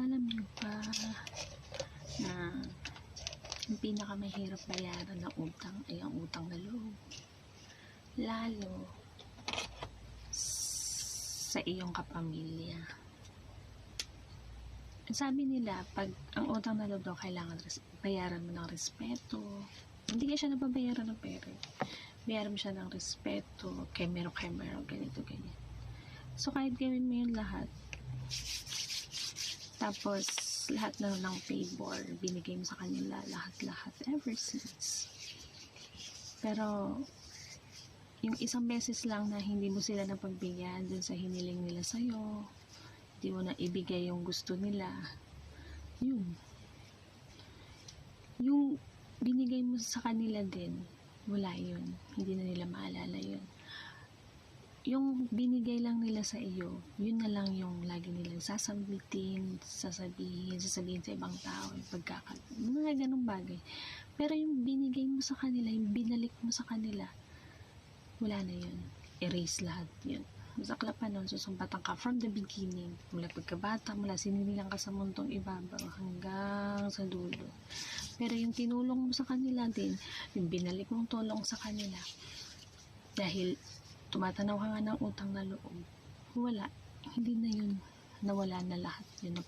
Alam niyo ba na yung pinakamahirap bayaran na utang ay ang utang na loob. Lalo sa iyong kapamilya. Sabi nila, pag ang utang na loob daw kailangan bayaran mo ng respeto. Hindi ka siya nababayaran ng pera. Bayaran mo siya ng respeto, kay meron kay meron, ganito, ganyan. So, kahit gawin mo yun lahat, tapos, lahat na ng favor, binigay mo sa kanila, lahat-lahat, ever since. Pero, yung isang beses lang na hindi mo sila napagbigyan dun sa hiniling nila sa'yo, hindi mo na ibigay yung gusto nila, yun. Yung binigay mo sa kanila din, wala yun. Hindi na nila maalala. Yung binigay lang nila sa iyo, yun na lang yung lagi nilang sasabitin, sasabihin, sasabihin sa ibang tao, yung pagkakat, mga ganong bagay. Pero yung binigay mo sa kanila, yung binalik mo sa kanila, wala na yun. Erase lahat yun. Masakla pa nun, susumbatan ka from the beginning, mula pagkabata, mula sininilang ka sa mundong ibabaw hanggang sa dulo. Pero yung tinulong mo sa kanila din, yung binalik mong tulong sa kanila, dahil tumatanaw ka nga ng utang na loob, wala. Hindi na yun. Nawala na lahat yun.